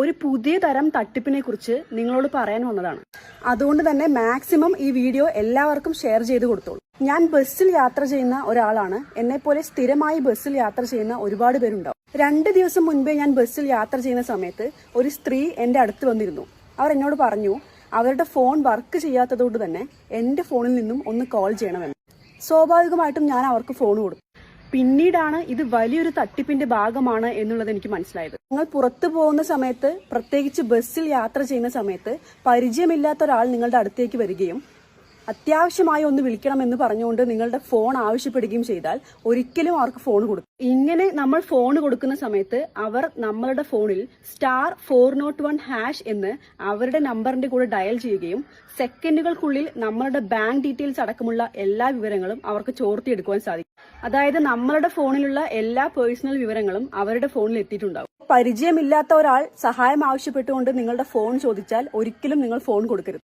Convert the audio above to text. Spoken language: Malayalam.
ഒരു പുതിയ തരം തട്ടിപ്പിനെ കുറിച്ച് നിങ്ങളോട് പറയാൻ വന്നതാണ്. അതുകൊണ്ട് തന്നെ മാക്സിമം ഈ വീഡിയോ എല്ലാവർക്കും ഷെയർ ചെയ്ത് കൊടുത്തോളൂ. ഞാൻ ബസ്സിൽ യാത്ര ചെയ്യുന്ന ഒരാളാണ്. എന്നെ പോലെ സ്ഥിരമായി ബസ്സിൽ യാത്ര ചെയ്യുന്ന ഒരുപാട് പേരുണ്ടാവും. രണ്ട് ദിവസം മുൻപേ ഞാൻ ബസ്സിൽ യാത്ര ചെയ്യുന്ന സമയത്ത് ഒരു സ്ത്രീ എന്റെ അടുത്ത് വന്നിരുന്നു. അവർ എന്നോട് പറഞ്ഞു അവരുടെ ഫോൺ വർക്ക് ചെയ്യാത്തതുകൊണ്ട് തന്നെ എന്റെ ഫോണിൽ നിന്നും ഒന്ന് കോൾ ചെയ്യണമെന്ന്. സ്വാഭാവികമായിട്ടും ഞാൻ അവർക്ക് ഫോൺ കൊടുത്തു. പിന്നീടാണ് ഇത് വലിയൊരു തട്ടിപ്പിന്റെ ഭാഗമാണ് എന്നുള്ളത് എനിക്ക് മനസ്സിലായത്. നിങ്ങൾ പുറത്തു പോകുന്ന സമയത്ത് പ്രത്യേകിച്ച് ബസ്സിൽ യാത്ര ചെയ്യുന്ന സമയത്ത് പരിചയമില്ലാത്ത ഒരാൾ നിങ്ങളുടെ അടുത്തേക്ക് വരികയും അത്യാവശ്യമായി ഒന്ന് വിളിക്കണം വിളിക്കണമെന്ന് പറഞ്ഞുകൊണ്ട് നിങ്ങളുടെ ഫോൺ ആവശ്യപ്പെടുകയും ചെയ്താൽ ഒരിക്കലും അവർക്ക് ഫോൺ കൊടുക്കും ഇങ്ങനെ നമ്മൾ ഫോൺ കൊടുക്കുന്ന സമയത്ത് അവർ നമ്മളുടെ ഫോണിൽ star four naught one hash എന്ന് അവരുടെ നമ്പറിന്റെ കൂടെ ഡയൽ ചെയ്യുകയും സെക്കൻഡുകൾക്കുള്ളിൽ നമ്മളുടെ ബാങ്ക് ഡീറ്റെയിൽസ് അടക്കമുള്ള എല്ലാ വിവരങ്ങളും അവർക്ക് ചോർത്തിയെടുക്കുവാൻ സാധിക്കും. അതായത് നമ്മളുടെ ഫോണിലുള്ള എല്ലാ പേഴ്സണൽ വിവരങ്ങളും അവരുടെ ഫോണിൽ എത്തിയിട്ടുണ്ടാവും. പരിചയമില്ലാത്ത ഒരാൾ സഹായം ആവശ്യപ്പെട്ടുകൊണ്ട് നിങ്ങളുടെ ഫോൺ ചോദിച്ചാൽ ഒരിക്കലും നിങ്ങൾ ഫോൺ കൊടുക്കരുത്.